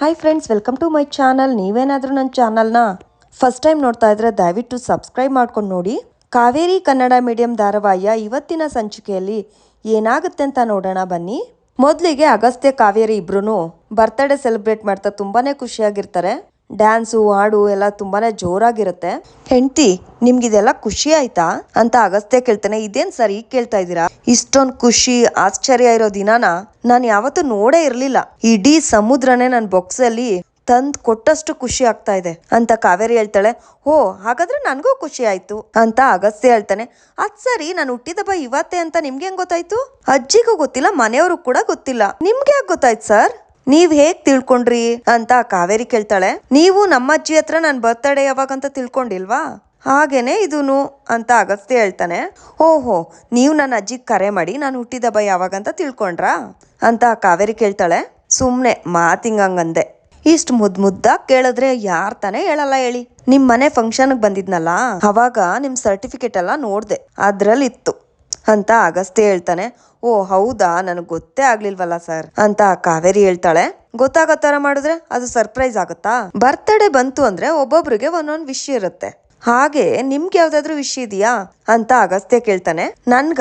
Hi friends welcome to my channel ನೀವೇನಾದರೂ ನನ್ನ ಚಾನಲ್ನ ಫಸ್ಟ್ ಟೈಮ್ ನೋಡ್ತಾ ಇದ್ರೆ ದಯವಿಟ್ಟು ಸಬ್ಸ್ಕ್ರೈಬ್ ಮಾಡ್ಕೊಂಡು ನೋಡಿ. ಕಾವೇರಿ ಕನ್ನಡ ಮೀಡಿಯಂ ಧಾರಾವಾಹಿಯ ಇವತ್ತಿನ ಸಂಚಿಕೆಯಲ್ಲಿ ಏನಾಗುತ್ತೆ ಅಂತ ನೋಡೋಣ ಬನ್ನಿ. ಮೊದಲಿಗೆ ಅಗಸ್ತ್ಯ ಕಾವೇರಿ ಇಬ್ರು ಬರ್ತ್ಡೇ ಸೆಲೆಬ್ರೇಟ್ ಮಾಡ್ತಾ ತುಂಬಾನೇ ಖುಷಿಯಾಗಿರ್ತಾರೆ. ಡ್ಯಾನ್ಸು, ಹಾಡು ಎಲ್ಲ ತುಂಬಾನೇ ಜೋರಾಗಿರುತ್ತೆ. ಹೆಂಡತಿ, ನಿಮ್ಗಿದೆಲ್ಲ ಖುಷಿ ಆಯ್ತಾ? ಅಂತ ಅಗಸ್ತ್ಯ ಕೇಳ್ತಾನೆ, ಇದೇನ್ ಸರ್ ಈಗ ಕೇಳ್ತಾ ಇದ್ದೀರಾ? ಇಷ್ಟೊಂದ್ ಖುಷಿ, ಆಶ್ಚರ್ಯ ಇರೋ ದಿನಾನ ನಾನು ಯಾವತ್ತೂ ನೋಡೇ ಇರ್ಲಿಲ್ಲ. ಇಡೀ ಸಮುದ್ರನೇ ನನ್ನ ಬೊಕ್ಸಲ್ಲಿ ತಂದ್ ಕೊಟ್ಟಷ್ಟು ಖುಷಿ ಆಗ್ತಾ ಇದೆ ಅಂತ ಕಾವೇರಿ ಹೇಳ್ತಾಳೆ ಓ ಹಾಗಾದ್ರೆ ನನಗೂ ಖುಷಿ ಆಯ್ತು. ಅಂತ ಅಗಸ್ತ್ಯ ಹೇಳ್ತಾನೆ, ಅದ್ ಸರಿ, ನಾನು ಹುಟ್ಟಿದಬ್ಬ ಇವತ್ತೇ ಅಂತ ನಿಮ್ಗೆ ಹೆಂಗ್ ಗೊತ್ತಾಯ್ತು? ಅಜ್ಜಿಗೂ ಗೊತ್ತಿಲ್ಲ, ಮನೆಯವ್ರಿಗೂ ಕೂಡ ಗೊತ್ತಿಲ್ಲ. ನಿಮ್ಗೆ ಯಾಕೆ ಗೊತ್ತಾಯ್ತು ಸರ್? ನೀವ್ ಹೇಗ್ ತಿಳ್ಕೊಂಡ್ರಿ ಅಂತ ಕಾವೇರಿ ಕೇಳ್ತಾಳೆ. ನೀವು ನಮ್ಮ ಅಜ್ಜಿ ಹತ್ರ ನನ್ ಬರ್ತ್ಡೇ ಯಾವಾಗಂತ ತಿಳ್ಕೊಂಡಿಲ್ವಾ? ಹಾಗೇನೆ ಇದೂನು ಅಂತ ಅಗಸ್ತ್ಯ ಹೇಳ್ತಾನೆ. ಓಹೋ, ನೀವು ನನ್ನ ಅಜ್ಜಿಗೆ ಕರೆ ಮಾಡಿ ನಾನು ಹುಟ್ಟಿದಬ್ಬ ಯಾವಾಗಂತ ತಿಳ್ಕೊಂಡ್ರಾ? ಅಂತ ಕಾವೇರಿ ಕೇಳ್ತಾಳೆ. ಸುಮ್ನೆ ಮಾತಿಂಗಂಗಂದೆ ಇಷ್ಟು ಮುದ್ ಮುದ್ದಾಗಿ ಕೇಳಿದ್ರೆ ಯಾರ್ ತಾನೇ ಹೇಳಲ್ಲ ಹೇಳಿ. ನಿಮ್ ಮನೆ ಫಂಕ್ಷನ್ಗೆ ಬಂದಿದ್ನಲ್ಲ, ಅವಾಗ ನಿಮ್ ಸರ್ಟಿಫಿಕೇಟ್ ಎಲ್ಲ ನೋಡ್ದೆ. ಅದ್ರಲ್ಲಿ ಇತ್ತು ಅಂತ ಅಗಸ್ತ್ಯ ಹೇಳ್ತಾನೆ. ಓ, ಹೌದಾ? ನನಗೆ ಗೊತ್ತೇ ಆಗ್ಲಿಲ್ವಲ್ಲ ಸರ್ ಅಂತ ಕಾವೇರಿ ಹೇಳ್ತಾಳೆ. ಗೊತ್ತಾಗೋ ತರ ಮಾಡಿದ್ರೆ ಅದು ಸರ್ಪ್ರೈಸ್ ಆಗುತ್ತಾ? ಬರ್ತ್ಡೇ ಬಂತು ಅಂದ್ರೆ ಒಬ್ಬೊಬ್ರಿಗೆ ಒಂದೊಂದು ವಿಷಯ ಇರುತ್ತೆ. ಹಾಗೆ ನಿಮ್ಗೆ ಯಾವ್ದಾದ್ರು ವಿಷಯ ಇದೆಯಾ? ಅಂತ ಅಗಸ್ತ್ಯ ಕೇಳ್ತಾನೆ. ನನ್ಗ?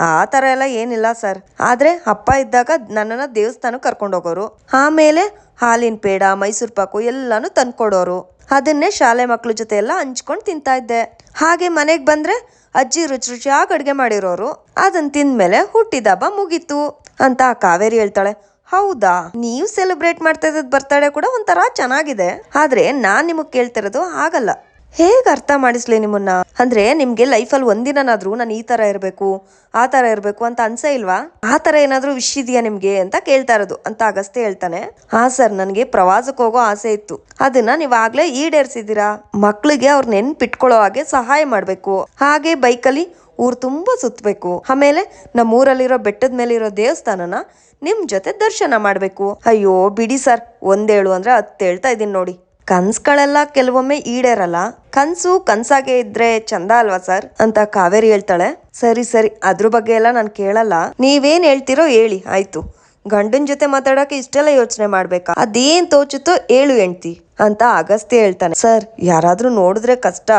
ಆ ತರ ಎಲ್ಲ ಏನಿಲ್ಲ ಸರ್. ಆದ್ರೆ ಅಪ್ಪ ಇದ್ದಾಗ ನನ್ನನ್ನ ದೇವಸ್ಥಾನಕ್ಕೆ ಕರ್ಕೊಂಡು ಹೋಗೋರು. ಆಮೇಲೆ ಹಾಲಿನ ಪೇಡ, ಮೈಸೂರು ಪಾಕು ಎಲ್ಲಾನು ತಂದ್ಕೊಡೋರು. ಅದನ್ನೇ ಶಾಲೆ ಮಕ್ಕಳ ಜೊತೆ ಎಲ್ಲ ಹಂಚ್ಕೊಂಡು ತಿಂತಾ ಇದ್ದೆ. ಹಾಗೆ ಮನೆಗೆ ಬಂದ್ರೆ ಅಜ್ಜಿ ರುಚಿ ರುಚಿಯಾಗಿ ಅಡುಗೆ ಮಾಡಿರೋರು. ಅದನ್ನ ತಿಂದ್ಮೇಲೆ ಹುಟ್ಟಿದ ಹಬ್ಬ ಮುಗೀತು. ಅಂತ ಕಾವೇರಿ ಹೇಳ್ತಾಳೆ. ಹೌದಾ? ನೀವು ಸೆಲೆಬ್ರೇಟ್ ಮಾಡ್ತಾ ಇದ್ದದ್ದು ಬರ್ತಡೇ ಕೂಡ ಒಂಥರ ಚೆನ್ನಾಗಿದೆ. ಆದ್ರೆ ನಾನ್ ನಿಮಗೆ ಕೇಳ್ತಿರೋದು ಆಗಲ್ಲ ಹೇಗ್ ಅರ್ಥ ಮಾಡಿಸ್ಲಿ ನಿಮ್ಮನ್ನ? ಅಂದ್ರೆ ನಿಮ್ಗೆ ಲೈಫಲ್ಲಿ ಒಂದಿನಾದ್ರೂ ನಾನು ಈ ತರ ಇರಬೇಕು, ಆ ತರ ಇರಬೇಕು ಅಂತ ಅನ್ಸೇ ಇಲ್ವಾ? ಆ ತರ ಏನಾದ್ರೂ ವಿಶ್ ಇದೆಯಾ ನಿಮ್ಗೆ ಅಂತ ಕೇಳ್ತಾ ಇರೋದು, ಅಂತ ಅಗಸ್ತೆ ಹೇಳ್ತಾನೆ. ಹಾ ಸರ್, ನನಗೆ ಪ್ರವಾಸಕ್ಕೆ ಹೋಗೋ ಆಸೆ ಇತ್ತು. ಅದನ್ನ ನೀವಾಗ್ಲೇ ಆಗ್ಲೇ ಈಡೇರ್ಸಿದೀರಾ ಮಕ್ಳಿಗೆ ಅವ್ರ ನೆನ್ಪಿಟ್ಕೊಳ್ಳೋ ಹಾಗೆ ಸಹಾಯ ಮಾಡ್ಬೇಕು. ಹಾಗೆ ಬೈಕಲ್ಲಿ ಊರ್ ತುಂಬಾ ಸುತ್ತಬೇಕು ಆಮೇಲೆ ನಮ್ಮ ಊರಲ್ಲಿರೋ ಬೆಟ್ಟದ ಮೇಲೆ ಇರೋ ದೇವಸ್ಥಾನನ ನಿಮ್ ಜೊತೆ ದರ್ಶನ ಮಾಡ್ಬೇಕು. ಅಯ್ಯೋ, ಬಿಡಿ ಸರ್, ಒಂದೇಳು ಅಂದ್ರೆ ಹತ್ತು ಹೇಳ್ತಾ ಇದೀನಿ ನೋಡಿ. ಕನ್ಸ್ಗಳೆಲ್ಲ ಕೆಲವೊಮ್ಮೆ ಈಡೇರಲ್ಲ. ಕನ್ಸು ಕನ್ಸಾಗೆ ಇದ್ರೆ ಚಂದ ಅಲ್ವಾ ಸರ್? ಅಂತ ಕಾವೇರಿ ಹೇಳ್ತಾಳೆ. ಸರಿ ಸರಿ, ಅದ್ರ ಬಗ್ಗೆ ಎಲ್ಲ ನಾನು ಕೇಳಲ್ಲ. ನೀವೇನ್ ಹೇಳ್ತಿರೋ ಹೇಳಿ, ಆಯ್ತು. ಗಂಡನ ಜೊತೆ ಮಾತಾಡಕ್ಕೆ ಇಷ್ಟೆಲ್ಲ ಯೋಚನೆ ಮಾಡ್ಬೇಕಾ? ಅದೇನ್ ತೋಚುತ್ತೋ ಹೇಳು ಹೆಂಡ್ತಿ, ಅಂತ ಅಗಸ್ತ್ಯ ಹೇಳ್ತಾನೆ. ಸರ್, ಯಾರಾದ್ರೂ ನೋಡಿದ್ರೆ ಕಷ್ಟ.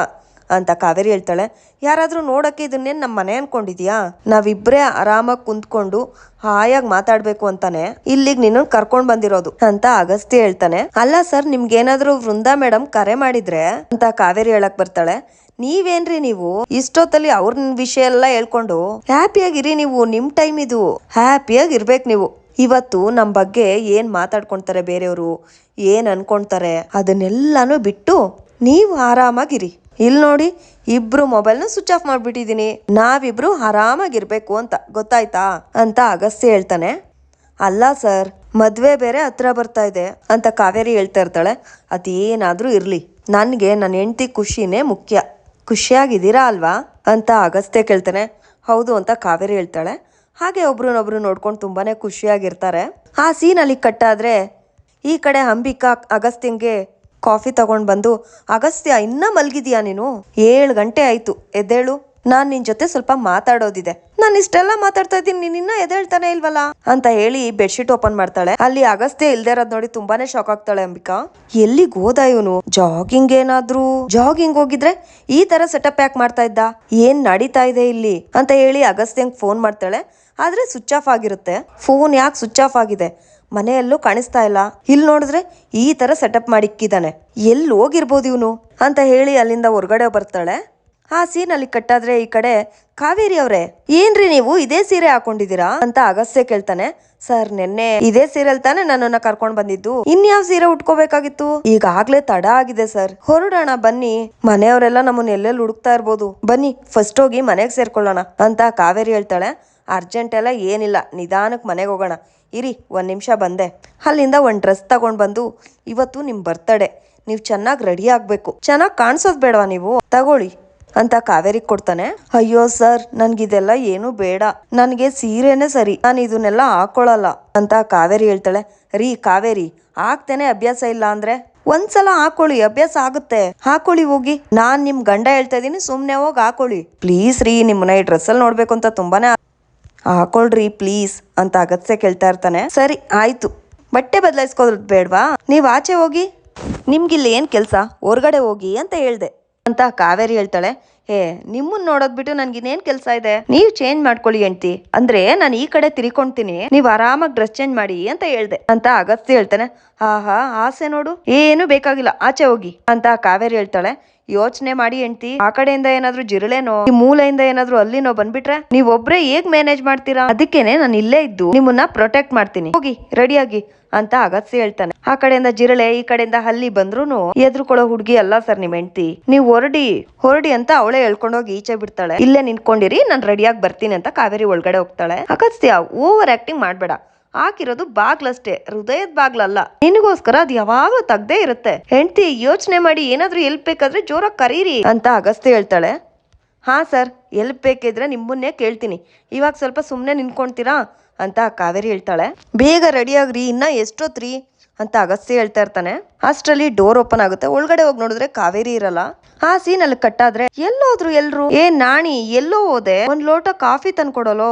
ಅಂತ ಕಾವೇರಿ ಹೇಳ್ತಾಳೆ. ಯಾರಾದರೂ ನೋಡೋಕ್ಕೆ ಇದನ್ನೇನು ನಮ್ಮ ಮನೆ ಅನ್ಕೊಂಡಿದ್ಯಾ? ನಾವಿಬ್ಬರೇ ಆರಾಮಾಗಿ ಕುಂತ್ಕೊಂಡು ಹಾಯಾಗಿ ಮಾತಾಡಬೇಕು ಅಂತಾನೆ. ಇಲ್ಲಿಗೆ ನಿನ್ನ ಕರ್ಕೊಂಡು ಬಂದಿರೋದು ಅಂತ ಅಗಸ್ತಿ ಹೇಳ್ತಾನೆ. ಅಲ್ಲ ಸರ್, ನಿಮ್ಗೇನಾದರೂ ವೃಂದಾ ಮೇಡಮ್ ಕರೆ ಮಾಡಿದ್ರೆ ಅಂತ ಕಾವೇರಿ ಹೇಳಕ್ ಬರ್ತಾಳೆ. ನೀವೇನ್ರಿ ನೀವು? ಇಷ್ಟೊತ್ತಲ್ಲಿ ಅವ್ರ ವಿಷಯ ಎಲ್ಲ ಹೇಳ್ಕೊಂಡು ಹ್ಯಾಪಿಯಾಗಿರಿ ನೀವು ನಿಮ್ಮ ಟೈಮ್ ಇದು. ಹ್ಯಾಪಿಯಾಗಿ ಇರ್ಬೇಕು ನೀವು. ಇವತ್ತು ನಮ್ಮ ಬಗ್ಗೆ ಏನು ಮಾತಾಡ್ಕೊಂತಾರೆ ಬೇರೆಯವರು? ಏನು ಅನ್ಕೊಂತಾರೆ? ಅದನ್ನೆಲ್ಲಾನು ಬಿಟ್ಟು ನೀವು ಆರಾಮಾಗಿರಿ. ಇಲ್ಲಿ ನೋಡಿ, ಇಬ್ರು ಮೊಬೈಲ್ನ ಸ್ವಿಚ್ ಆಫ್ ಮಾಡ್ಬಿಟ್ಟಿದೀನಿ. ನಾವಿಬ್ರು ಆರಾಮಾಗಿರ್ಬೇಕು ಅಂತ, ಗೊತ್ತಾಯ್ತಾ? ಅಂತ ಅಗಸ್ತ್ಯ ಹೇಳ್ತಾನೆ. ಅಲ್ಲ ಸರ್, ಮದ್ವೆ ಬೇರೆ ಹತ್ರ ಬರ್ತಾ ಇದೆ ಅಂತ ಕಾವೇರಿ ಹೇಳ್ತಾ ಇರ್ತಾಳೆ. ಅದೇನಾದ್ರೂ ಇರ್ಲಿ. ನನಗೆ ನನ್ನ ಹೆಂಡತಿ ಖುಷಿನೇ ಮುಖ್ಯ. ಖುಷಿಯಾಗಿದ್ದೀರಾ ಅಲ್ವಾ? ಅಂತ ಅಗಸ್ತ್ಯ ಕೇಳ್ತಾನೆ. ಹೌದು ಅಂತ ಕಾವೇರಿ ಹೇಳ್ತಾಳೆ. ಹಾಗೆ ಒಬ್ರನ್ನೊಬ್ರು ನೋಡ್ಕೊಂಡು ತುಂಬಾನೇ ಖುಷಿಯಾಗಿರ್ತಾರೆ. ಆ ಅಲ್ಲಿ ಕಟ್ಟಾದ್ರೆ ಈ ಕಡೆ ಅಂಬಿಕಾ ಅಗಸ್ತ್ಯಂಗೆ ಕಾಫಿ ತಗೊಂಡ್ ಬಂದು, ಅಗಸ್ತ್ಯ, ಇನ್ನ ಮಲ್ಗಿದ್ಯಾ ನೀನು? ಏಳು ಗಂಟೆ ಆಯ್ತು. ಎದ್ದೇಳು. ನಾನ್ ನಿನ್ ಜೊತೆ ಸ್ವಲ್ಪ ಮಾತಾಡೋದಿದೆ. ನಾನು ಇಷ್ಟೆಲ್ಲ ಮಾತಾಡ್ತಾ ಇದ್ದೀನಿ, ನೀನ್ ಇನ್ನ ಎದ್ದೇಳ್ತಾನೆ ಇಲ್ವಲ್ಲ? ಅಂತ ಹೇಳಿ ಬೆಡ್ಶೀಟ್ ಓಪನ್ ಮಾಡ್ತಾಳೆ. ಅಲ್ಲಿ ಅಗಸ್ತ್ಯ ಇಲ್ದೇ ಇರೋದ್ ನೋಡಿ ತುಂಬಾನೇ ಶಾಕ್ ಆಗ್ತಾಳೆ ಅಂಬಿಕಾ. ಎಲ್ಲಿಗೆ ಹೋದ ಇವನು? ಜಾಗಿಂಗ್ ಏನಾದ್ರೂ? ಜಾಗಿಂಗ್ ಹೋಗಿದ್ರೆ ಈ ತರ ಸೆಟಪ್ ಯಾಕೆ ಮಾಡ್ತಾ ಇದ್ದ? ಏನ್ ನಡೀತಾ ಇದೆ ಇಲ್ಲಿ? ಅಂತ ಹೇಳಿ ಅಗಸ್ತ್ಯಂಗ್ ಫೋನ್ ಮಾಡ್ತಾಳೆ. ಆದ್ರೆ ಸ್ವಿಚ್ ಆಫ್ ಆಗಿರುತ್ತೆ. ಫೋನ್ ಯಾಕೆ ಸ್ವಿಚ್ ಆಫ್ ಆಗಿದೆ? ಮನೆಯಲ್ಲೂ ಕಾಣಿಸ್ತಾ ಇಲ್ಲ. ಇಲ್ಲಿ ನೋಡಿದ್ರೆ ಈ ತರ ಸೆಟಪ್ ಮಾಡಿಕ್ಕಿದ್ದಾನೆ ಎಲ್ಲಿ ಹೋಗಿರ್ಬೋದು ಇವನು? ಅಂತ ಹೇಳಿ ಅಲ್ಲಿಂದ ಹೊರಗಡೆ ಬರ್ತಾಳೆ. ಆ ಸೀನ್ ಅಲ್ಲಿ ಕಟ್ಟಾದ್ರೆ ಈ ಕಡೆ ಕಾವೇರಿ ಅವ್ರೆ, ಏನ್ರಿ ನೀವು ಇದೇ ಸೀರೆ ಹಾಕೊಂಡಿದ್ದೀರಾ? ಅಂತ ಅಗಸ್ತ್ಯ ಕೇಳ್ತಾನೆ. ಸರ್, ನಿನ್ನೆ ಇದೇ ಸೀರೆಲ್ ತಾನೇ ನನ್ನನ್ನ ಕರ್ಕೊಂಡ್ ಬಂದಿದ್ದು. ಇನ್ಯಾವ ಸೀರೆ ಉಟ್ಕೋಬೇಕಾಗಿತ್ತು? ಈಗಾಗ್ಲೇ ತಡ ಆಗಿದೆ, ಸರ್. ಹೊರಡೋಣ, ಬನ್ನಿ. ಮನೆಯವರೆಲ್ಲ ನಮ್ಮನ್ನ ಎಲ್ಲೆಲ್ಲಿ ಹುಡುಕ್ತಾ ಇರ್ಬೋದು. ಬನ್ನಿ ಫಸ್ಟ್ ಹೋಗಿ ಮನೆಗೆ ಸೇರ್ಕೊಳ್ಳೋಣ, ಅಂತ ಕಾವೇರಿ ಹೇಳ್ತಾಳೆ. ಅರ್ಜೆಂಟ್ ಎಲ್ಲ ಏನಿಲ್ಲ ನಿಧಾನಕ್ಕೆ ಮನೆಗೆ ಹೋಗೋಣ. ಇರಿ, ಒಂದು ನಿಮಿಷ ಬಂದೆ. ಅಲ್ಲಿಂದ ಒಂದು ಡ್ರೆಸ್ ತಗೊಂಡು ಬಂದು, ಇವತ್ತು ನಿಮ್ಮ ಬರ್ತಡೇ, ನೀವು ಚೆನ್ನಾಗಿ ರೆಡಿ ಆಗಬೇಕು. ಚೆನ್ನಾಗಿ ಕಾಣಿಸೋದು ಬೇಡವಾ ನೀವು? ತಗೊಳ್ಳಿ. ಅಂತ ಕಾವೇರಿ ಕೊಡ್ತಾನೆ. ಅಯ್ಯೋ ಸರ್, ನನ್ಗಿದೆಲ್ಲ ಏನು ಬೇಡ. ನನಗೆ ಸೀರೆನೇ ಸರಿ. ನಾನು ಇದನ್ನೆಲ್ಲ ಹಾಕೊಳ್ಳಲ್ಲ. ಅಂತ ಕಾವೇರಿ ಹೇಳ್ತಾಳೆ. ರೀ ಕಾವೇರಿ ಹಾಕ್ತೇನೆ ಅಭ್ಯಾಸ ಇಲ್ಲ ಅಂದ್ರೆ? ಒಂದ್ಸಲ ಹಾಕೊಳ್ಳಿ, ಅಭ್ಯಾಸ ಆಗುತ್ತೆ. ಹಾಕೊಳ್ಳಿ ಹೋಗಿ. ನಾನ್ ನಿಮ್ ಗಂಡ ಹೇಳ್ತಾ ಇದೀನಿ, ಸುಮ್ನೆ ಹೋಗಿ ಹಾಕೊಳ್ಳಿ. ಪ್ಲೀಸ್ ರೀ, ನಿಮ್ಮನ್ನ ಈ ಡ್ರೆಸ್ಸಲ್ಲಿ ನೋಡ್ಬೇಕು ಅಂತ ತುಂಬಾನೇ ಹಾಕೊಳ್ರಿ ಪ್ಲೀಸ್ ಅಂತ ಅಗತ್ಯ ಕೇಳ್ತಾ ಇರ್ತಾನೆ. ಸರಿ, ಆಯ್ತು. ಬಟ್ಟೆ ಬದಲಾಯಿಸ್ಕೋದ್ ಬೇಡ್ವಾ? ನೀವು ಆಚೆ ಹೋಗಿ. ನಿಮ್ಗಿಲ್ಲಿ ಏನು ಕೆಲಸ? ಹೊರ್ಗಡೆ ಹೋಗಿ ಅಂತ ಹೇಳ್ದೆ. ಅಂತ ಕಾವೇರಿ ಹೇಳ್ತಾಳೆ. ಹೇ ನಿಮ್ಮನ್ನ ನೋಡೋದ್ ಬಿಟ್ಟು ನನ್ಗೆ ಇನ್ನೇನ್ ಕೆಲಸ ಇದೆ? ನೀವು ಚೇಂಜ್ ಮಾಡ್ಕೊಳ್ಳಿ ಹೆಂಡ್ತಿ. ಅಂದ್ರೆ ನಾನು ಈ ಕಡೆ ತಿರ್ಕೊಂತೀನಿ. ನೀವು ಆರಾಮಾಗಿ ಡ್ರೆಸ್ ಚೇಂಜ್ ಮಾಡಿ ಅಂತ ಹೇಳ್ದೆ. ಅಂತ ಅಗತ್ಯ ಹೇಳ್ತಾನೆ. ಹಾ ಹಾ ಆಸೆ ನೋಡು. ಏನು ಬೇಕಾಗಿಲ್ಲ. ಆಚೆ ಹೋಗಿ ಅಂತ ಕಾವೇರಿ ಹೇಳ್ತಾಳೆ. ಯೋಚನೆ ಮಾಡಿ ಹೆಂಡ್ತಿ, ಆ ಕಡೆಯಿಂದ ಏನಾದ್ರೂ ಜಿರಳೆನೋ, ಈ ಮೂಲೆಯಿಂದ ಏನಾದ್ರೂ ಅಲ್ಲಿನೋ ಬಂದ್ಬಿಟ್ರೆ ನೀವ್ ಒಬ್ರೇ ಹೇಗ್ ಮ್ಯಾನೇಜ್ ಮಾಡ್ತೀರಾ? ಅದಕ್ಕೇನೆ ನಾನು ಇಲ್ಲೇ ಇದ್ದು ನಿಮ್ಮನ್ನ ಪ್ರೊಟೆಕ್ಟ್ ಮಾಡ್ತೀನಿ. ಹೋಗಿ ರೆಡಿಯಾಗಿ ಅಂತ ಅಗತ್ಸ ಹೇಳ್ತಾನೆ. ಆ ಕಡೆಯಿಂದ ಜಿರಳೆ, ಈ ಕಡೆಯಿಂದ ಹಲ್ಲಿ ಬಂದ್ರೂನು ಎದ್ರುಕೊಳ್ಳೋ ಹುಡುಗಿ ಅಲ್ಲ ಸರ್ ನಿಮ್ ಹೆಂಡ್ತಿ. ನೀವ್ ಹೊರಡಿ ಹೊರಡಿ ಅಂತ ಅವಳೇ ಹೇಳ್ಕೊಂಡೋಗಿ ಈಚೆ ಬಿಡ್ತಾಳೆ. ಇಲ್ಲೇ ನಿಂತ್ಕೊಂಡಿರಿ, ನಾನ್ ರೆಡಿಯಾಗಿ ಬರ್ತೀನಿ ಅಂತ ಕಾವೇರಿ ಒಳಗಡೆ ಹೋಗ್ತಾಳೆ. ಅಗತ್ಸ್ಯ ಓವರ್ ಆಕ್ಟಿಂಗ್ ಮಾಡ್ಬೇಡ. ಹಾಕಿರೋದು ಬಾಗ್ಲಷ್ಟೇ, ಹೃದಯದ ಬಾಗ್ಲಲ್ಲ. ನಿನಗೋಸ್ಕರ ಅದು ಯಾವಾಗ್ಲೂ ತಗ್ದೇ ಇರುತ್ತೆ. ಹೆಂಡತಿ, ಯೋಚನೆ ಮಾಡಿ ಏನಾದ್ರೂ ಎಲ್ಪ್ ಬೇಕಾದ್ರೆ ಜೋರಾಗಿ ಕರೀರಿ ಅಂತ ಅಗಸ್ತ್ಯ ಹೇಳ್ತಾಳೆ. ಹಾ ಸರ್, ಎಲ್ಪ್ ಬೇಕಿದ್ರೆ ನಿಮ್ಮನ್ನೇ ಕೇಳ್ತೀನಿ. ಇವಾಗ ಸ್ವಲ್ಪ ಸುಮ್ಮನೆ ನಿಂತ್ಕೊಂತೀರಾ ಅಂತ ಕಾವೇರಿ ಹೇಳ್ತಾಳೆ. ಬೇಗ ರೆಡಿ ಆಗ್ರಿ ಇನ್ನ ಎಷ್ಟೊತ್ರಿ ಅಂತ ಅಗಸ್ತ್ಯ ಹೇಳ್ತಾ ಇರ್ತಾನೆ. ಅಷ್ಟರಲ್ಲಿ ಡೋರ್ ಓಪನ್ ಆಗುತ್ತೆ. ಒಳಗಡೆ ಹೋಗಿ ನೋಡಿದ್ರೆ ಕಾವೇರಿ ಇರಲ್ಲ. ಆ ಸೀನ್ ಅಲ್ಲಿ ಕಟ್ಟಾದ್ರೆ ಎಲ್ಲೋದ್ರು ಎಲ್ರು, ಏ ನಾಣಿ, ಎಲ್ಲೋ ಹೋದೆ? ಒಂದ್ ಲೋಟ ಕಾಫಿ ತಂದ್ಕೊಡೋಲೋ?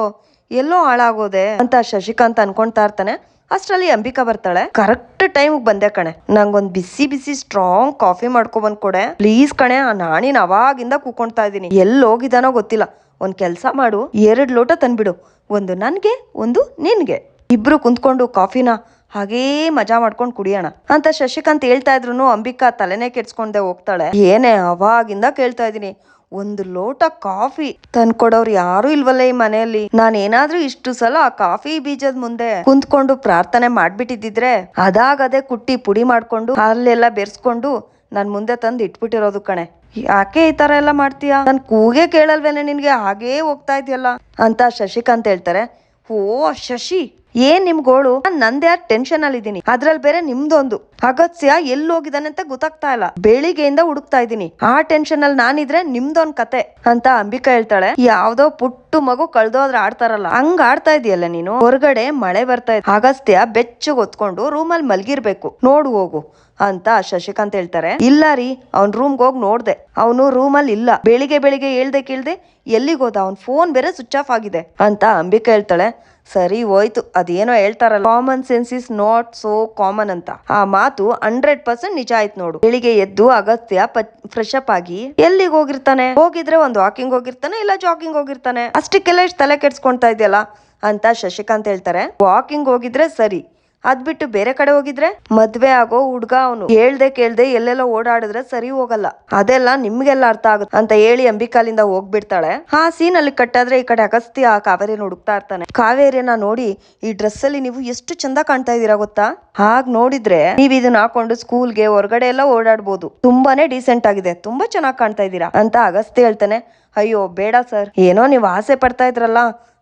ಎಲ್ಲೋ ಹಾಳಾಗೋದೆ ಅಂತ ಶಶಿಕಾಂತ್ ಅನ್ಕೊಂತಾ ಇರ್ತಾನೆ. ಅಷ್ಟರಲ್ಲಿ ಅಂಬಿಕಾ ಬರ್ತಾಳೆ. ಕರೆಕ್ಟ್ ಟೈಮ್ ಬಂದೆ ಕಣೆ. ನಂಗೊಂದ್ ಬಿಸಿ ಬಿಸಿ ಸ್ಟ್ರಾಂಗ್ ಕಾಫಿ ಮಾಡ್ಕೊ ಬಂದ್ ಕೊಡೆ. ಪ್ಲೀಸ್ ಕಣೆ, ಆ ನಾಣಿನ ಅವಾಗಿಂದ ಕೂಕೊಂಡ್ತಾ ಇದೀನಿ ಎಲ್ಲಿ ಹೋಗಿದಾನೋ ಗೊತ್ತಿಲ್ಲ. ಒಂದ್ ಕೆಲ್ಸ ಮಾಡು, ಎರಡ್ ಲೋಟ ತಂದ್ಬಿಡು. ಒಂದು ನನ್ಗೆ, ಒಂದು ನಿನ್ಗೆ. ಇಬ್ರು ಕುಂತ್ಕೊಂಡು ಕಾಫಿನ ಹಾಗೇ ಮಜಾ ಮಾಡ್ಕೊಂಡು ಕುಡಿಯೋಣ ಅಂತ ಶಶಿಕಾಂತ್ ಹೇಳ್ತಾ ಇದ್ರು ಅಂಬಿಕಾ ತಲೆನೇ ಕೆಡ್ಸ್ಕೊಂಡೆ ಹೋಗ್ತಾಳೆ. ಏನೇ ಅವಾಗಿಂದ ಕೇಳ್ತಾ ಇದೀನಿ ಒಂದು ಲೋಟ ಕಾಫಿ. ತಂದ್ಕೊಡೋರು ಯಾರು ಇಲ್ವಲ್ಲ ಈ ಮನೆಯಲ್ಲಿ. ನಾನೇನಾದ್ರೂ ಇಷ್ಟು ಸಲ ಆ ಕಾಫಿ ಬೀಜದ ಮುಂದೆ ಕುಂತ್ಕೊಂಡು ಪ್ರಾರ್ಥನೆ ಮಾಡ್ಬಿಟ್ಟಿದ್ರೆ ಅದಾಗದೇ ಕುಟ್ಟಿ ಪುಡಿ ಮಾಡ್ಕೊಂಡು ಅಲ್ಲೆಲ್ಲ ಬೆರೆಸ್ಕೊಂಡು ನನ್ ಮುಂದೆ ತಂದು ಇಟ್ಬಿಟ್ಟಿರೋದು ಕಣೆ. ಯಾಕೆ ಈ ತರ ಎಲ್ಲ ಮಾಡ್ತೀಯಾ? ನನ್ ಕೂಗೆ ಕೇಳಲ್ವೇನೆ ನಿನ್ಗೆ, ಹಾಗೇ ಹೋಗ್ತಾ ಇದೆಯಲ್ಲ? ಅಂತ ಶಶಿಕಾಂತ್ ಹೇಳ್ತಾರೆ. ಓ ಶಶಿ, ಏನ್ ನಿಮ್ ಗೋಳು ನಾನ್ ನಂದೇ ಟೆನ್ಷನ್ ಅಲ್ಲಿ ಇದೀನಿ ಅದ್ರಲ್ಲಿ ಬೇರೆ ನಿಮ್ದೊಂದು. ಅಗತ್ಯ ಎಲ್ಲಿ ಹೋಗಿದಾನೆ ಅಂತ ಗೊತ್ತಾಗ್ತಾ ಇಲ್ಲ. ಬೆಳಿಗ್ಗೆಯಿಂದ ಹುಡುಕ್ತಾ ಇದ್ದೀನಿ. ಆ ಟೆನ್ಷನ್ ಅಲ್ಲಿ ನಾನಿದ್ರೆ ನಿಮ್ದೊಂದ್ ಕತೆ ಅಂತ ಅಂಬಿಕಾ ಹೇಳ್ತಾಳೆ. ಯಾವ್ದೋ ಪುಟ್ಟು ಮಗು ಕಳ್ದೋದ್ರ ಆಡ್ತಾರಲ್ಲ, ಹಂಗ ಆಡ್ತಾ ಇದೀಯಲ್ಲ ನೀನು? ಹೊರಗಡೆ ಮಳೆ ಬರ್ತಾ ಇದೆ. ಅಗಸ್ತ್ಯ ಬೆಚ್ಚಗ್ ಹೊತ್ಕೊಂಡು ರೂಮಲ್ಲಿ ಮಲ್ಗಿರ್ಬೇಕು. ನೋಡು ಹೋಗು ಅಂತ ಶಶಿಕಾಂತ್ ಹೇಳ್ತಾರೆ. ಇಲ್ಲ ರೀ, ಅವ್ನ್ ರೂಮ್ಗೆ ಹೋಗಿ ನೋಡ್ದೆ. ಅವನು ರೂಮಲ್ಲಿ ಇಲ್ಲ. ಬೆಳಿಗ್ಗೆ ಬೆಳಿಗ್ಗೆ ಹೇಳ್ದೆ ಕೇಳ್ದೆ ಎಲ್ಲಿಗೋದ ಅವ್ನ್ ಫೋನ್ ಬೇರೆ ಸ್ವಿಚ್ ಆಫ್ ಆಗಿದೆ ಅಂತ ಅಂಬಿಕಾ ಹೇಳ್ತಾಳೆ. ಸರಿ ಹೋಯ್ತು. ಅದೇನೋ ಹೇಳ್ತಾರಲ್ಲ common sense is not so common ಅಂತ. ಆ ಮಾತು ಹಂಡ್ರೆಡ್ ಪರ್ಸೆಂಟ್ ನಿಜ ಆಯ್ತು ನೋಡು. ಬೆಳಿಗ್ಗೆ ಎದ್ದು ಅಗತ್ಯ ಫ್ರೆಶ್ ಅಪ್ ಆಗಿ ಎಲ್ಲಿಗೆ ಹೋಗಿರ್ತಾನೆ? ಹೋಗಿದ್ರೆ ಒಂದು ವಾಕಿಂಗ್ ಹೋಗಿರ್ತಾನೆ ಇಲ್ಲ ಜಾಗಿಂಗ್ ಹೋಗಿರ್ತಾನೆ? ಅಷ್ಟಕ್ಕೆಲ್ಲ ಇಷ್ಟು ತಲೆ ಕೆಡ್ಸ್ಕೊಂತ ಇದೆಯಲ್ಲ? ಅಂತ ಶಶಿಕಾಂತ್ ಹೇಳ್ತಾರೆ. ವಾಕಿಂಗ್ ಹೋಗಿದ್ರೆ ಸರಿ ಅದ್ಬಿಟ್ಟು ಬೇರೆ ಕಡೆ ಹೋಗಿದ್ರೆ ಮದ್ವೆ ಆಗೋ ಹುಡ್ಗ ಅವನು. ಹೇಳ್ದೆ ಕೇಳ್ದೆ ಎಲ್ಲೆಲ್ಲೋ ಓಡಾಡಿದ್ರೆ ಸರಿ ಹೋಗಲ್ಲ. ಅದೆಲ್ಲ ನಿಮ್ಗೆಲ್ಲ ಅರ್ಥ ಆಗುತ್ತೆ ಅಂತ ಹೇಳಿ ಅಂಬಿಕಾಲಿಂದ ಹೋಗ್ಬಿಡ್ತಾಳೆ. ಆ ಸೀನ್ ಅಲ್ಲಿ ಕಟ್ಟಾದ್ರೆ ಈ ಕಡೆ ಅಗಸ್ತಿ ಆ ಕಾವೇರಿನ ಹುಡುಕ್ತಾ ಇರ್ತಾನೆ. ಕಾವೇರಿಯನ್ನ ನೋಡಿ ಈ ಡ್ರೆಸ್ ಅಲ್ಲಿ ನೀವು ಎಷ್ಟು ಚಂದ ಕಾಣ್ತಾ ಇದೀರಾ ಗೊತ್ತಾ? ಹಾಗ್ ನೋಡಿದ್ರೆ ನೀವ್ ಇದನ್ನ ಹಾಕೊಂಡು ಸ್ಕೂಲ್ಗೆ ಹೊರಗಡೆ ಎಲ್ಲ ಓಡಾಡ್ಬೋದು. ತುಂಬಾನೇ ಡೀಸೆಂಟ್ ಆಗಿದೆ. ತುಂಬಾ ಚೆನ್ನಾಗಿ ಕಾಣ್ತಾ ಇದೀರಾ ಅಂತ ಅಗಸ್ತಿ ಹೇಳ್ತಾನೆ. ಅಯ್ಯೋ, ಬೇಡ ಸರ್ ಏನೋ ನೀವು ಆಸೆ ಪಡ್ತಾ ಇದ್ರಲ್ಲ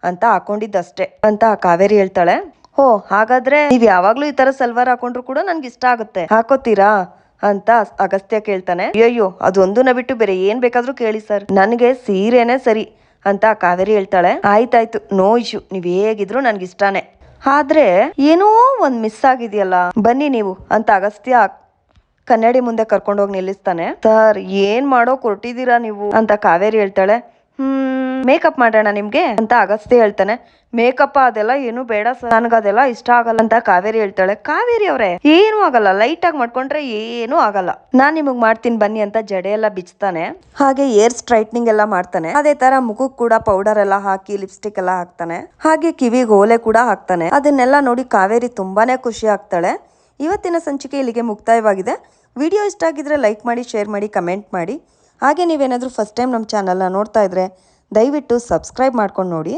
ಅಂತ ಹಾಕೊಂಡಿದ್ದಷ್ಟೇ ಅಂತ ಕಾವೇರಿ ಹೇಳ್ತಾಳೆ. ಓ ಹಾಗಾದ್ರೆ ನೀವ್ ಯಾವಾಗ್ಲೂ ಈ ತರ ಸಲ್ವಾರ್ ಹಾಕೊಂಡ್ರು ಕೂಡ ನನ್ಗೆ ಇಷ್ಟ ಆಗುತ್ತೆ. ಹಾಕೋತೀರಾ? ಅಂತ ಅಗಸ್ತ್ಯ ಕೇಳ್ತಾನೆ. ಅಯ್ಯೋ ಅದೊಂದನ್ನ ಬಿಟ್ಟು ಬೇರೆ ಏನ್ ಬೇಕಾದ್ರೂ ಕೇಳಿ ಸರ್. ನನಗೆ ಸೀರೆನೇ ಸರಿ ಅಂತ ಕಾವೇರಿ ಹೇಳ್ತಾಳೆ. ಆಯ್ತಾಯ್ತು, ನೋ ಇಶ್ಯೂ, ನೀವ್ ಹೇಗಿದ್ರು ನನ್ಗೆ ಇಷ್ಟಾನೆ. ಆದ್ರೆ ಏನೋ ಒಂದ್ ಮಿಸ್ ಆಗಿದೆಯಲ್ಲ, ಬನ್ನಿ ನೀವು ಅಂತ ಅಗಸ್ತ್ಯ ಕನ್ನಡಿ ಮುಂದೆ ಕರ್ಕೊಂಡೋಗಿ ನಿಲ್ಲಿಸ್ತಾನೆ. ಸರ್, ಏನ್ ಮಾಡೋ ಕೊಟ್ಟಿದ್ದೀರಾ ನೀವು? ಅಂತ ಕಾವೇರಿ ಹೇಳ್ತಾಳೆ. ಹ್ಮ್ ಮೇಕಪ್ ಮಾಡೋಣ ನಿಮ್ಗೆ ಅಂತ ಅಗಸ್ತಿ ಹೇಳ್ತಾನೆ. ಮೇಕಪ್ ಅದೆಲ್ಲ ಏನು ಬೇಡ ನನಗೆ ಅದೆಲ್ಲ ಇಷ್ಟ ಆಗಲ್ಲ ಅಂತ ಕಾವೇರಿ ಹೇಳ್ತಾಳೆ. ಕಾವೇರಿ ಅವರೇ, ಏನು ಆಗಲ್ಲ ಲೈಟ್ ಆಗಿ ಮಾಡ್ಕೊಂಡ್ರೆ ಏನು ಆಗಲ್ಲ. ನಾನ್ ನಿಮಗ್ ಮಾಡ್ತೀನಿ ಬನ್ನಿ ಅಂತ ಜಡೆ ಎಲ್ಲ ಬಿಚ್ತಾನೆ. ಹಾಗೆ ಏರ್ ಸ್ಟ್ರೈಟ್ನಿಂಗ್ ಎಲ್ಲ ಮಾಡ್ತಾನೆ. ಅದೇ ತರ ಮುಖಕ್ಕೆ ಕೂಡ ಪೌಡರ್ ಎಲ್ಲ ಹಾಕಿ, ಲಿಪ್ಸ್ಟಿಕ್ ಎಲ್ಲ ಹಾಕ್ತಾನೆ. ಹಾಗೆ ಕಿವಿಗೆ ಓಲೆ ಕೂಡ ಹಾಕ್ತಾನೆ. ಅದನ್ನೆಲ್ಲ ನೋಡಿ ಕಾವೇರಿ ತುಂಬಾನೇ ಖುಷಿ ಆಗ್ತಾಳೆ. ಇವತ್ತಿನ ಸಂಚಿಕೆ ಇಲ್ಲಿಗೆ ಮುಕ್ತಾಯವಾಗಿದೆ. ವಿಡಿಯೋ ಇಷ್ಟ ಆಗಿದ್ರೆ ಲೈಕ್ ಮಾಡಿ, ಶೇರ್ ಮಾಡಿ, ಕಮೆಂಟ್ ಮಾಡಿ. ಹಾಗೆ ನೀವೇನಾದರೂ ಫಸ್ಟ್ ಟೈಮ್ ನಮ್ಮ ಚಾನಲ್ನ ನೋಡ್ತಾ ಇದ್ರೆ ದಯವಿಟ್ಟು ಸಬ್ಸ್ಕ್ರೈಬ್ ಮಾಡ್ಕೊಂಡು ನೋಡಿ.